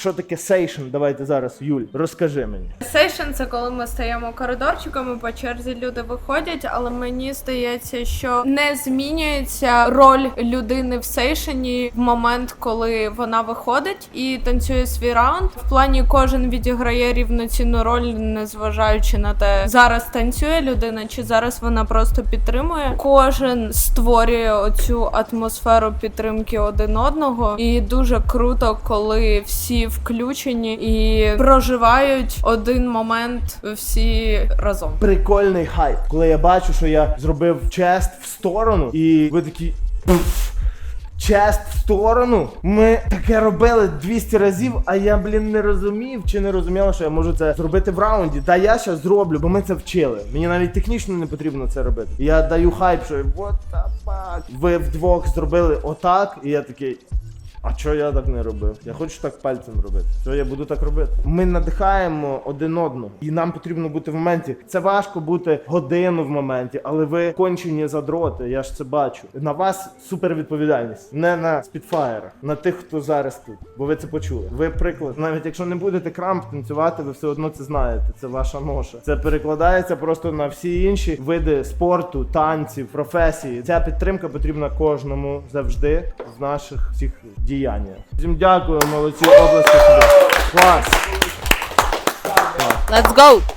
Що таке сейшн? Давайте зараз, Юль, розкажи мені. Сейшн це коли ми стаємо коридорчиками, по черзі люди виходять, але мені здається, що не змінюється роль людини в сейшені в момент, коли вона виходить і танцює свій раунд. В плані кожен відіграє рівноцінну роль, незважаючи на те, зараз танцює людина, чи зараз вона просто підтримує. Кожен створює оцю атмосферу підтримки один одного, і дуже круто, коли всі включені і проживають один момент всі разом. Прикольний хайп. Коли я бачу, що я зробив чест в сторону, і ви такі. Чест в сторону. Ми таке робили 200 разів, а я, блін, не розумів чи не розуміла, що я можу це зробити в раунді. Та я щас зроблю, бо ми це вчили. Мені навіть технічно не потрібно це робити. Я даю хайп, що what the fuck. Ви вдвох зробили отак, і я такий. А чого я так не робив? Я хочу так пальцем робити. Що я буду так робити? Ми надихаємо один одного, і нам потрібно бути в моменті. Це важко бути годину в моменті, але ви кончені задроти. Я ж це бачу. На вас супер відповідальність, не на спідфаєрах, на тих, хто зараз тут. Бо ви це почули. Ви приклад. Навіть якщо не будете крамп танцювати, ви все одно це знаєте. Це ваша ноша. Це перекладається просто на всі інші види спорту, танців, професії. Ця підтримка потрібна кожному завжди в наших всіх діяннях. Всім дякую, молодці області. Клас. Let's go!